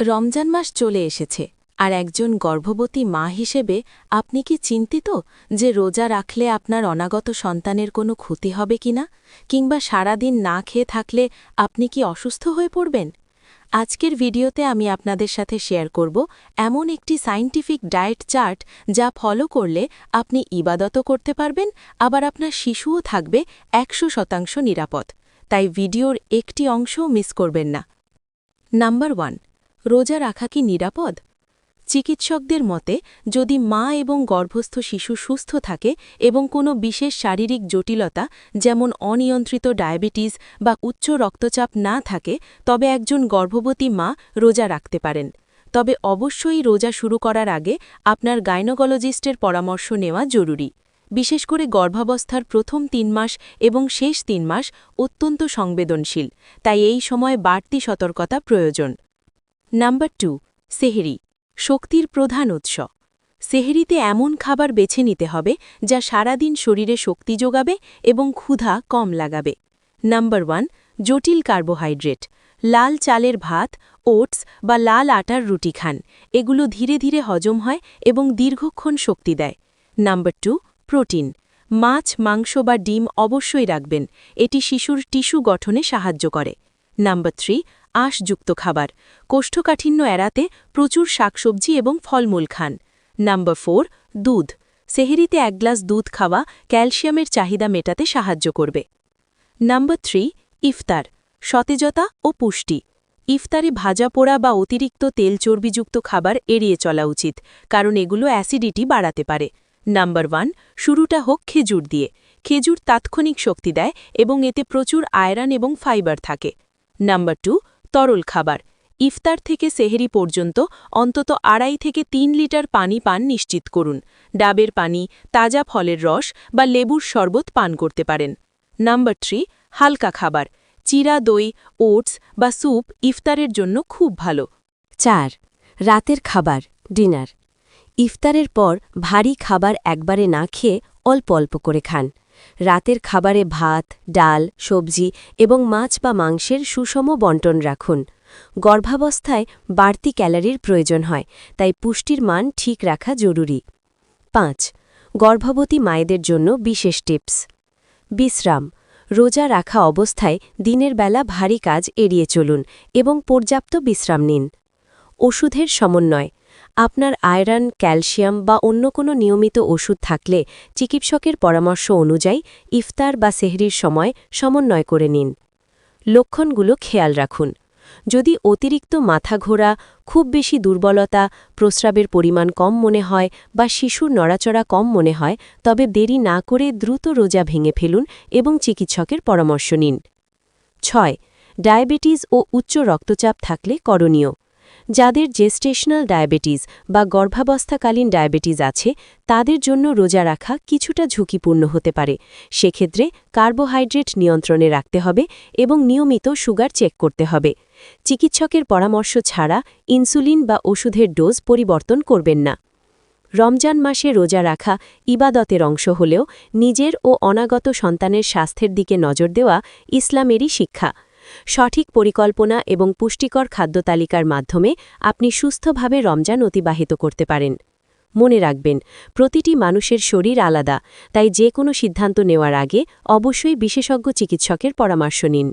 রমজান মাস চলে এসেছে, আর একজন গর্ভবতী মা হিসেবে আপনি কি চিন্তিত যে রোজা রাখলে আপনার অনাগত সন্তানের কোনো ক্ষতি হবে কিনা কিংবা সারাদিন না খেয়ে থাকলে আপনি কি অসুস্থ হয়ে পড়বেন? আজকের ভিডিওতে আমি আপনাদের সাথে শেয়ার করব এমন একটি সাইন্টিফিক ডায়েট চার্ট যা ফলো করলে আপনি ইবাদতও করতে পারবেন, আবার আপনার শিশুও থাকবে একশো শতাংশ নিরাপদ। তাই ভিডিওর একটি অংশও মিস করবেন না। নাম্বার ওয়ান রোজা রাখা কি নিরাপদ? চিকিৎসকদের মতে, যদি মা এবং গর্ভস্থ শিশু সুস্থ থাকে এবং কোনো বিশেষ শারীরিক জটিলতা, যেমন অনিয়ন্ত্রিত ডায়াবেটিস বা উচ্চ রক্তচাপ না থাকে, তবে একজন গর্ভবতী মা রোজা রাখতে পারেন। তবে অবশ্যই রোজা শুরু করার আগে আপনার গাইনোকোলজিস্টের পরামর্শ নেওয়া জরুরি। বিশেষ করে গর্ভাবস্থার প্রথম তিন মাস এবং শেষ তিন মাস অত্যন্ত সংবেদনশীল, তাই এই সময় বাড়তি সতর্কতা প্রয়োজন। নাম্বার টু সেহেরি, শক্তির প্রধান উৎস। সেহেরিতে এমন খাবার বেছে নিতে হবে যা সারাদিন শরীরে শক্তি যোগাবে এবং ক্ষুধা কম লাগাবে। নাম্বার ওয়ান জটিল কার্বোহাইড্রেট, লাল চালের ভাত, ওটস বা লাল আটার রুটি খান। এগুলো ধীরে ধীরে হজম হয় এবং দীর্ঘক্ষণ শক্তি দেয়। নাম্বার টু প্রোটিন, মাছ, মাংস বা ডিম অবশ্যই রাখবেন। এটি শিশুর টিস্যু গঠনে সাহায্য করে। নাম্বার থ্রি আঁশযুক্ত খাবার। কোষ্ঠকাঠিন্য এড়াতে প্রচুর শাকসবজি এবং ফলমূল খান। নাম্বার ফোর দুধ। সেহেরিতে এক গ্লাস দুধ খাওয়া ক্যালসিয়ামের চাহিদা মেটাতে সাহায্য করবে। নাম্বার থ্রি ইফতার। সতেজতা ও পুষ্টি। ইফতারে ভাজা পোড়া বা অতিরিক্ত তেল চর্বিযুক্ত খাবার এড়িয়ে চলা উচিত, কারণ এগুলো অ্যাসিডিটি বাড়াতে পারে। নাম্বার ওয়ান শুরুটা হোক খেজুর দিয়ে। খেজুর তাৎক্ষণিক শক্তি দেয় এবং এতে প্রচুর আয়রন এবং ফাইবার থাকে। নাম্বার টু, তরল খাবার। ইফতার থেকে সেহেরি পর্যন্ত অন্তত আড়াই থেকে তিন লিটার পানি পান নিশ্চিত করুন। ডাবের পানি, তাজা ফলের রস বা লেবুর শরবত পান করতে পারেন। নাম্বার থ্রি, হালকা খাবার। চিরা দই, ওটস বা স্যুপ ইফতারের জন্য খুব ভালো। চার, রাতের খাবার, ডিনার। ইফতারের পর ভারী খাবার একবারে না খেয়ে অল্প অল্প করে খান। রাতের খাবারে ভাত, ডাল, সবজি এবং মাছ বা মাংসের সুষম বন্টন রাখুন। গর্ভাবস্থায় বাড়তি ক্যালারির প্রয়োজন হয়, তাই পুষ্টির মান ঠিক রাখা জরুরি। পাঁচ, গর্ভবতী মায়েদের জন্য বিশেষ টিপস। বিশ্রাম। রোজা রাখা অবস্থায় দিনের বেলা ভারী কাজ এড়িয়ে চলুন এবং পর্যাপ্ত বিশ্রাম নিন। ওষুধের সমন্বয়। আপনার আয়রন, ক্যালসিয়াম বা অন্য কোনো নিয়মিত ওষুধ থাকলে চিকিৎসকের পরামর্শ অনুযায়ী ইফতার বা সেহরির সময় সমন্বয় করে নিন। লক্ষণগুলো খেয়াল রাখুন। যদি অতিরিক্ত মাথা ঘোরা, খুব বেশি দুর্বলতা, প্রস্রাবের পরিমাণ কম মনে হয় বা শিশুর নড়াচড়া কম মনে হয়, তবে দেরি না করে দ্রুত রোজা ভেঙে ফেলুন এবং চিকিৎসকের পরামর্শ নিন। ছয়, ডায়াবেটিস ও উচ্চ রক্তচাপ থাকলে করণীয়। যাদের জেস্টেশনাল ডায়াবেটিস বা গর্ভাবস্থাকালীন ডায়াবেটিস আছে, তাদের জন্য রোজা রাখা কিছুটা ঝুঁকিপূর্ণ হতে পারে। সেক্ষেত্রে কার্বোহাইড্রেট নিয়ন্ত্রণে রাখতে হবে এবং নিয়মিত সুগার চেক করতে হবে। চিকিৎসকের পরামর্শ ছাড়া ইনসুলিন বা ওষুধের ডোজ পরিবর্তন করবেন না। রমজান মাসে রোজা রাখা ইবাদতের অংশ হলেও নিজের ও অনাগত সন্তানের স্বাস্থ্যের দিকে নজর দেওয়া ইসলামেরই শিক্ষা। সঠিক পরিকল্পনা এবং পুষ্টিকর খাদ্য তালিকার মাধ্যমে আপনি সুস্থভাবে রমজান অতিবাহিত করতে পারেন। মনে রাখবেন, প্রতিটি মানুষের শরীর আলাদা, তাই যে কোনো সিদ্ধান্ত নেওয়ার আগে অবশ্যই বিশেষজ্ঞ চিকিৎসকের পরামর্শ নিন।